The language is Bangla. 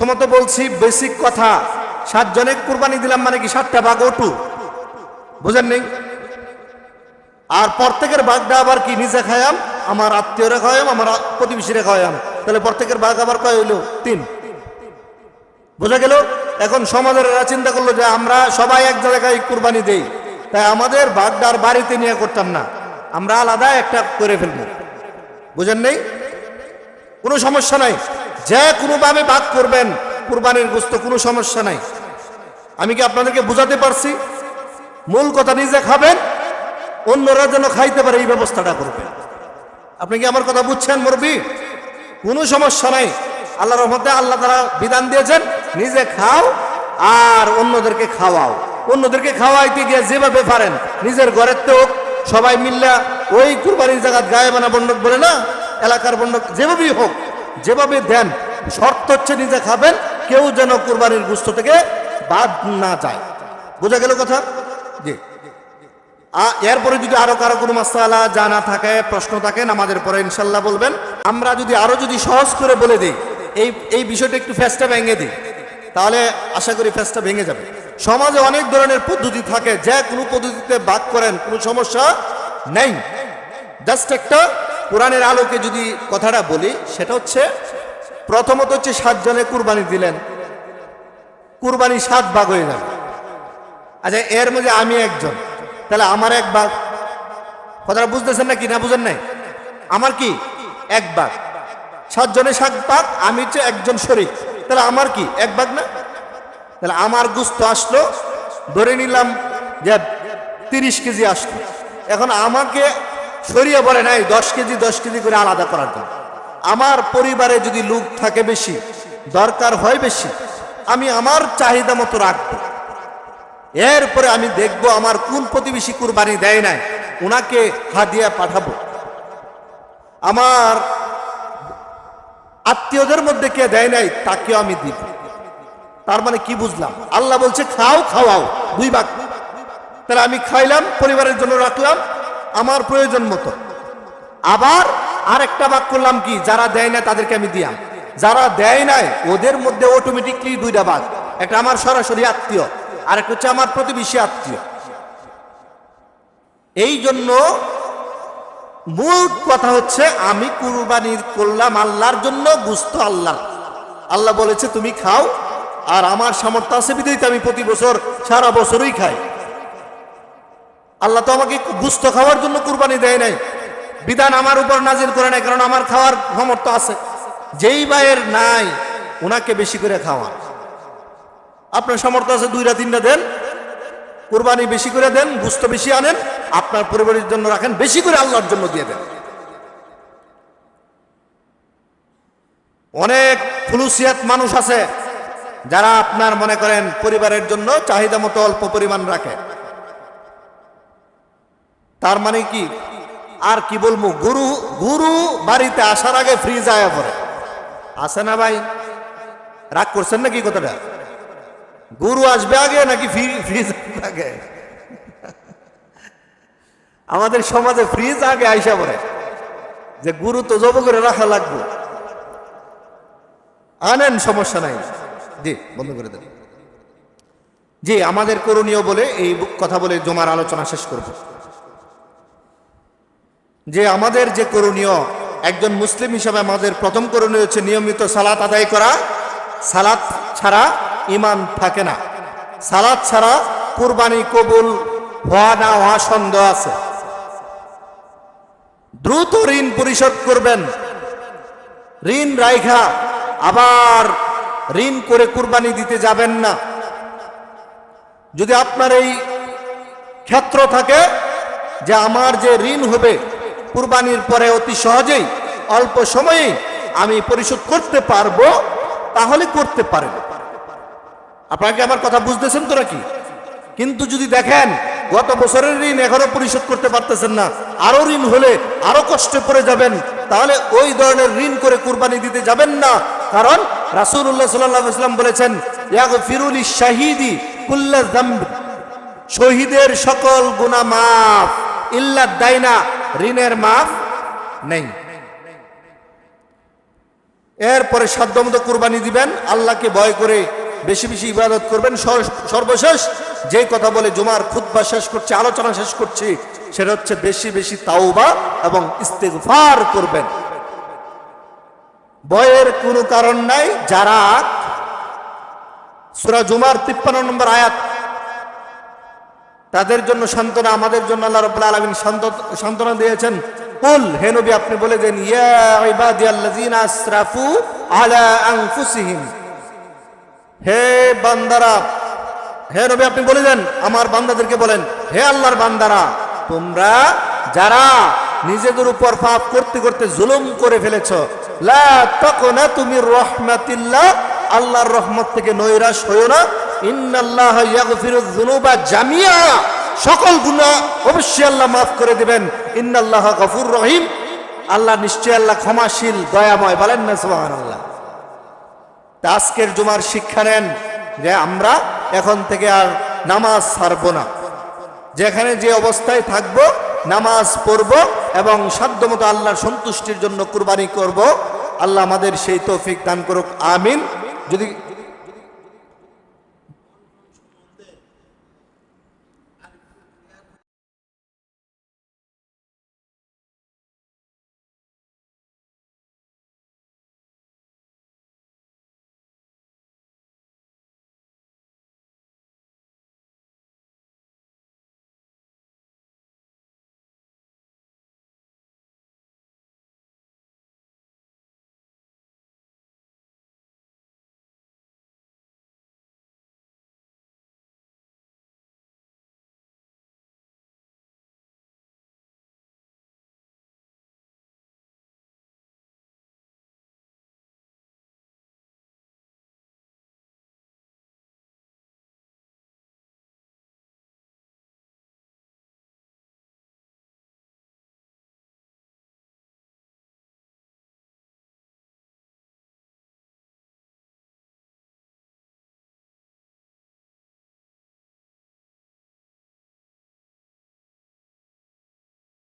প্রথমত বলছি বেসিক কথা সাতজনে কুরবানি দিলাম মানে কি সাতটা বাঘ ওটু বুঝেন নেই আর প্রত্যেকের বাঘটা আবার কি নিজে খায়াম? আমার আত্মীয়রা খাওয়াম আমার প্রতিবেশীরা খাওয়াম তাহলে প্রত্যেকের বাঘ আবার কয় হইল? তিন। বোঝা গেল? এখন সমাজের এরা চিন্তা করল যে আমরা সবাই এক জায়গায় কুরবানি দেই। তাই আমাদের ভাগদার বাড়িতে নিয়ে করতাম না। আমরা আলাদা একটা করে ফেলব। বুঝেন নেই কোনো সমস্যা নাই। যে কোনোভাবে ভাগ করবেন, কুরবানির গোস্ত কোনো সমস্যা নাই। আমি কি আপনাদেরকে বুঝাতে পারছি? মূল কথা নিজে খাবেন, অন্যরা যেন খাইতে পারে এই ব্যবস্থাটা করবেন। আপনি কি আমার কথা বুঝছেন মুরবি কোনো সমস্যা নাই। আল্লাহ রহমতে আল্লাহ তারা বিধান দিয়েছেন, নিজে খাও আর অন্যদেরকে খাওয়াও। অন্যদেরকে খাওয়াইতে গিয়ে যেভাবে পারেন, নিজের ঘরের তো সবাই মিল্লা ওই কুরবানির জায়গা গায়েবানা বন্ডক বলে না, এলাকার বন্ডক যেভাবেই হোক যেভাবে দেন, শর্ত হচ্ছে নিজে খাবেন, কেউ যেন কোরবানির গুস্ত থেকে বাদ না যায়। বোঝা গেল কথা? জি। এরপরে যদি আরও কারও কোনো মাসালা জানা থাকে, প্রশ্ন থাকে আমাদের পরে ইনশাল্লাহ বলবেন। আমরা যদি আরও যদি সহজ করে বলে দিই, এই এই বিষয়টা একটু ফেসটা ভেঙে দিই, তাহলে আশা করি ফেসটা ভেঙে যাবে। সমাজে অনেক ধরনের পদ্ধতি থাকে, যে কোনো পদ্ধতিতে বাদ করেন, কোনো সমস্যা নেই। জাস্ট একটা কোরআনের আলোকে যদি কথাটা বলি, সেটা হচ্ছে, প্রথমত হচ্ছে সাতজনে কুরবানি দিলেন। কুরবানি সাত ভাগ হয়ে যাবে। আচ্ছা এর মধ্যে আমি একজন। তাহলে আমার এক ভাগ। কথাটা বুঝতেছেন না কি না বুঝেন নাই? আমার কি? এক ভাগ। সাতজনে সাত ভাগ, আমি হচ্ছে একজন শরীর তাহলে আমার কি? এক ভাগ না? তাহলে আমার গুস্ত আসলো, ধরে নিলাম যে তিরিশ কেজি আসলো। এখন আমাকে সরিয়ে বলে নাই, দশ কেজি দশ কেজি করে আলাদা করার জন্য। আমার পরিবারে যদি লোক থাকে বেশি, দরকার হয় বেশি, আমি আমার চাহিদা মতো রাখব। এরপরে আমি দেখব আমার কোন প্রতিবেশী কুরবানি দেয় নাই ওনাকে হাদিয়া পাঠাবো। আমার আত্মীয়দের মধ্যে কে দেয় নাই, তাকেও আমি দিব। তার মানে কি বুঝলাম? আল্লাহ বলছে, খাও, খাওয়াও, দুই ভাগ। তাহলে আমি খাইলাম, পরিবারের জন্য রাখলাম আমার প্রয়োজন মতো। আবার আরেকটা ভাগ করলাম কি? যারা দেয় না তাদেরকে আমি দিয়াম। যারা দেয় নাই, ওদের মধ্যে অটোমেটিকলি দুইটা ভাগ একটা আমার সরাসরি আত্মীয় আর একটা হচ্ছে আমার প্রতিবেশী আত্মীয়। এই জন্য মূল কথা হচ্ছে, আমি কুরবানি করলাম আল্লাহর জন্য, গুস্ত আল্লাহ। আল্লাহ বলেছে, তুমি খাও, আর আমার সামর্থ্য আছে বিধায় তো আমি প্রতি বছর, সারা বছরই খাই। আল্লাহ তো আমাকে গুস্ত খাওয়ার জন্য কুরবানি দেয় নাই। বিধান আমার উপর নাজিল করে নাই কারণ আমার খাওয়ার সামর্থ্য আছে। যেই ভাইয়ের নাই ওনাকে বেশি করে খাওয়া আপনার সামর্থ্য আছে দুইটা, তিনটা দেন। কুরবানি বেশি করে দেন, গুস্ত বেশি আনেন। আপনার পরিবারের জন্য রাখেন, বেশি করে আল্লাহর জন্য দিয়ে দেন। অনেক ফুলুসিয়াত মানুষ আছে, যারা আপনার মনে করেন পরিবারের জন্য চাহিদা মতো অল্প পরিমাণ রাখে। তার মানে কি? আর কি বলব? গুরু গুরু বাড়িতে আসার আগে ফ্রিজ আয়া পড়ে। আসে না ভাই? রাগ করছেন নাকি কথাটা? গুরু আসবে আগে নাকি ফ্রি- ফ্রিজ আগে? আমাদের সমাজে ফ্রিজ আগে আইসা পড়ে। যে গুরু তো জব করে রাখা লাগবে। আনেন, সমস্যা নাই। জি, বন্ধ করে দেন। জি, আমাদের করণীয় বলে এই কথা বলে জমার আলোচনা শেষ করব। যে আমাদের যে করণীয়, একজন মুসলিম হিসাবে আমাদের প্রথম করণীয় হচ্ছে নিয়মিত সালাত আদায় করা। সালাত ছাড়া ইমান থাকে না। সালাত ছাড়া কুরবানি কবুল হওয়া না, হওয়া সন্দেহ আছে। দ্রুত ঋণ পরিশোধ করবেন। ঋণ রাইখা, আবার ঋণ করে কুরবানি দিতে যাবেন না। যদি আপনার এই ক্ষেত্র থাকে যে আমার যে ঋণ হবে কুরবানির পরে অতি সহজেই, অল্প সময়ে আমি পরিশোধ করতে পারব, তাহলে করতে পারেন। আপনাকে আমার কথা বুঝতেছেন তো নাকি? কিন্তু যদি দেখেন, গত বছরের ঋণ এখনও পরিশোধ করতে পারতেছেন না, আরও ঋণ হলে আরও কষ্টে পড়ে যাবেন, তাহলে ওই ধরনের ঋণ করে কুরবানি দিতে যাবেন না। কারণ আলাইহি ওয়াসাল্লাম বলেছেন, ইয়াগফিরুল শাহিদি কুল্লা শহীদের সকল গুনাহ মাফ, ইল্লা দাইনা ঋণের মাফ নেই। এরপরে সাধ্যমতো কুরবানি দিবেন, আল্লাহকে ভয় করে বেশি বেশি ইবাদত করবেন। সর্বশেষ যে কথা বলে জুমার খুতবা শেষ করছে, আলোচনা শেষ করছি, সেটা হচ্ছে বেশি বেশি তাওবা এবং ইস্তেগফার করবেন। ভয়ের কোনো কারণ নাই। যারা সুরা জুমার তিপ্পান্ন নম্বর আয়াত তাদের জন্য সান্ত্বনা, আমাদের জন্য আল্লাহ রাব্বুল আলামিন সান্ত্বনা দিয়েছেন। কুল, হে নবী, আপনি বলে দেন আসরাফু আলা আনফুসিহিম। হে বান্দারা, হে নবী, আপনি বলে দেন, আমার বান্দাদেরকে বলেন, হে আল্লাহর বান্দারা, তোমরা যারা নিজেদের উপর পাপ করতে করতে জুলুম করে ফেলেছ, লা তুমি রহমাতিল্লাহ, আল্লাহর রহমত থেকে নৈরাশ হইও না ইন্নাল্লাহ ইয়াগফিরুয যুনুবা জামিয়া। সকল গুনাহ অবশ্যই আল্লাহ মাফ করে দিবেন। ইন্নাল্লাহ গফুর রহিম। আল্লাহ নিশ্চয় আল্লাহ ক্ষমাশীল, দয়াময়। বলেন না, সুবহানাল্লাহ। তা আজকের জুমার শিক্ষা নেন যে আমরা এখন থেকে আর নামাজ ছাড়ব না। যেখানে যে অবস্থায় থাকব, নামাজ পড়ব এবং সাধ্যমতো আল্লাহর সন্তুষ্টির জন্য কুরবানি করব, আল্লাহ আমাদের সেই তৌফিক দান করুক, আমিন। যদি